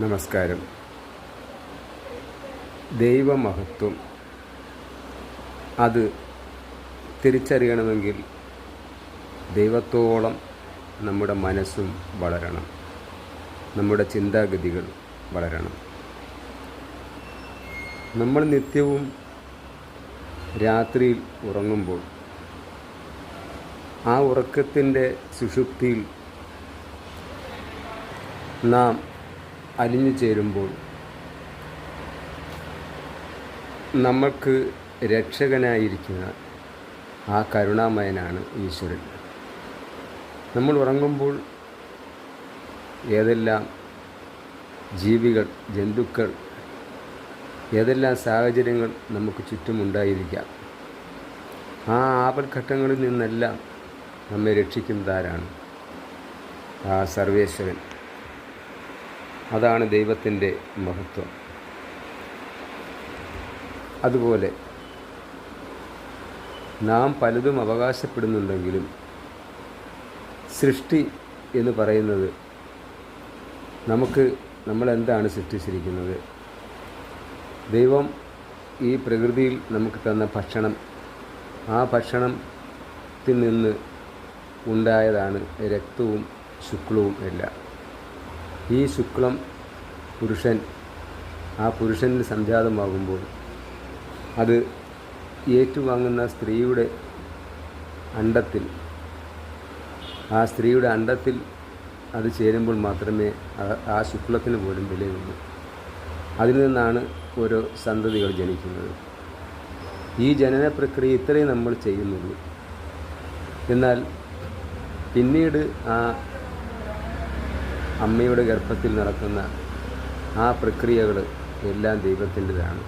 നമസ്കാരം. ദൈവമഹത്വം. അത് തിരിച്ചറിയണമെങ്കിൽ ദൈവത്തോളം നമ്മുടെ മനസ്സും വളരണം. നമ്മുടെ ചിന്താഗതികൾ വളരണം. നമ്മൾ നിത്യവും രാത്രിയിൽ ഉറങ്ങുമ്പോൾ ആ ഉറക്കത്തിന്റെ സുഷുപ്തിയിൽ നാം അലിഞ്ഞു ചേരുമ്പോൾ നമ്മൾക്ക് രക്ഷകനായിരിക്കുന്ന ആ കരുണാമയനാണ് ഈശ്വരൻ. നമ്മൾ ഉറങ്ങുമ്പോൾ ഏതെല്ലാം ജീവികൾ ജന്തുക്കൾ ഏതെല്ലാം സാഹചര്യങ്ങൾ നമുക്ക് ചുറ്റുമുണ്ടായിരിക്കാം. ആ ആപൽഘട്ടങ്ങളിൽ നിന്നെല്ലാം നമ്മെ രക്ഷിക്കുന്നതാരാണ് ആ സർവേശ്വരൻ. അതാണ് ദൈവത്തിന്റെ മഹത്വം. അതുപോലെ നാം പലതും അവകാശപ്പെടുന്നുണ്ടെങ്കിലും സൃഷ്ടി എന്ന് പറയുന്നത് നമുക്ക് നമ്മൾ എന്താണ് സൃഷ്ടിച്ചിരിക്കുന്നത്? ദൈവം ഈ പ്രകൃതിയിൽ നമുക്ക് തന്ന ഭക്ഷണം ആ ഭക്ഷണത്തിൽ നിന്ന് ഉണ്ടായതാണ് രക്തവും ശുക്ലവും എല്ലാം. ഈ ശുക്ലം പുരുഷൻ ആ പുരുഷനിൽ സംജാതമാകുമ്പോൾ അത് ഏറ്റുവാങ്ങുന്ന സ്ത്രീയുടെ അണ്ടത്തിൽ ആ സ്ത്രീയുടെ അണ്ടത്തിൽ അത് ചേരുമ്പോൾ മാത്രമേ ആ- ശുക്ലത്തിന് പോലും വിലയുള്ളൂ. അതിൽ നിന്നാണ് ഓരോ സന്തതികൾ ജനിക്കുന്നത്. ഈ ജനന പ്രക്രിയ ഇത്രയും നമ്മൾ ചെയ്യുന്നുള്ളൂ. എന്നാൽ പിന്നീട് ആ അമ്മയുടെ ഗർഭത്തിൽ നടക്കുന്ന ആ പ്രക്രിയകൾ എല്ലാം ദൈവത്തിന്റെതാണ്.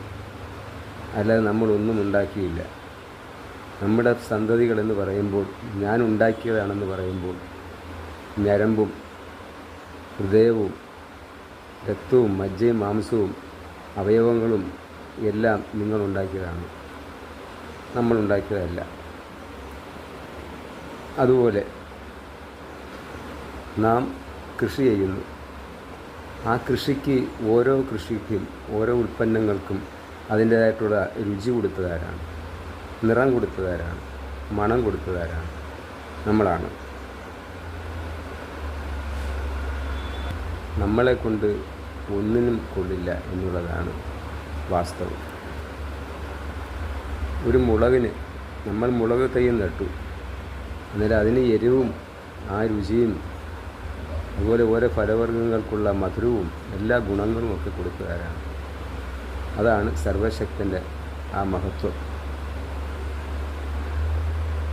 അല്ലാതെ നമ്മളൊന്നും ഉണ്ടാക്കിയില്ല. നമ്മുടെ സന്തതികളെന്ന് പറയുമ്പോൾ ഞാൻ ഉണ്ടാക്കിയതാണെന്ന് പറയുമ്പോൾ ഞരമ്പും ഹൃദയവും രക്തവും മജ്ജയും മാംസവും അവയവങ്ങളും എല്ലാം നിങ്ങളുണ്ടാക്കിയതാണ് നമ്മളുണ്ടാക്കിയതല്ല അതുപോലെ നാം കൃഷി ചെയ്യുന്നു. ആ കൃഷിക്ക് ഓരോ കൃഷിക്കും ഓരോ ഉൽപ്പന്നങ്ങൾക്കും അതിന്റേതായിട്ടുള്ള രുചി കൊടുത്തതാരാണ്. നിറം കൊടുത്തതാരാണ്. മണം കൊടുത്തതാരാണ്. നമ്മളാണ്. നമ്മളെ കൊണ്ട് ഒന്നിനും കൊള്ളില്ല എന്നുള്ളതാണ് വാസ്തവം. ഒരു മുളകിന് നമ്മൾ മുളക് തൈ നട്ടു. അന്നേരം അതിന് എരിവും ആ രുചിയും അതുപോലെ ഓരോ ഫലവർഗങ്ങൾക്കുള്ള മധുരവും എല്ലാ ഗുണങ്ങളും ഒക്കെ കൊടുക്കുകാരാണ് അതാണ് സർവശക്തന്റെ ആ മഹത്വം.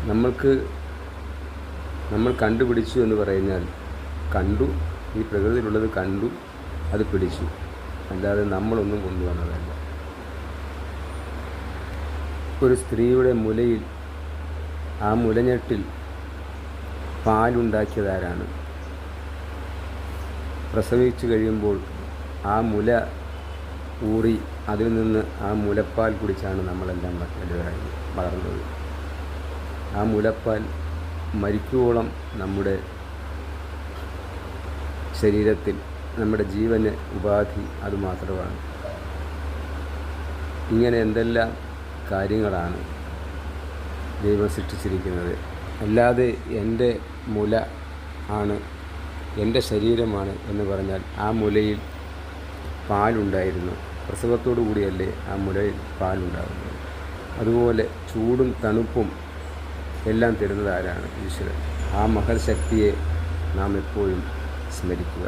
നമ്മൾക്ക് നമ്മൾ കണ്ടുപിടിച്ചു എന്ന് പറഞ്ഞാൽ കണ്ടു ഈ പ്രകൃതിയിലുള്ളത് കണ്ടു അത് പിടിച്ചു. അല്ലാതെ നമ്മളൊന്നും കൊണ്ടുവന്നതല്ല. ഒരു സ്ത്രീയുടെ മുലയിൽ ആ മുലഞ്ഞെട്ടിൽ പാലുണ്ടാക്കിയതാരാണ്? പ്രസവിച്ചു കഴിയുമ്പോൾ ആ മുല ഊറി അതിൽ നിന്ന് ആ മുലപ്പാൽ കുടിച്ചാണ് നമ്മളെല്ലാം വലുതായി വളർന്നത്. ആ മുലപ്പാൽ മരിക്കുവോളം നമ്മുടെ ശരീരത്തിൽ നമ്മുടെ ജീവന് ഉപാധി അതുമാത്രമാണ് ഇങ്ങനെ എന്തെല്ലാം കാര്യങ്ങളാണ് ദൈവം സൃഷ്ടിച്ചിരിക്കുന്നത്. അല്ലാതെ എന്റെ മുല ആണ് എന്റെ ശരീരമാണ് എന്ന് പറഞ്ഞാൽ ആ മുലയിൽ പാലുണ്ടായിരുന്നു. പ്രസവത്തോടു കൂടിയല്ലേ ആ മുലയിൽ പാലുണ്ടാകുന്നത് അതുപോലെ ചൂടും തണുപ്പും എല്ലാം തരുന്നത് ആരാണ്? ഈശ്വരൻ. ആ മഹർശക്തിയെ നാം എപ്പോഴും സ്മരിക്കുക.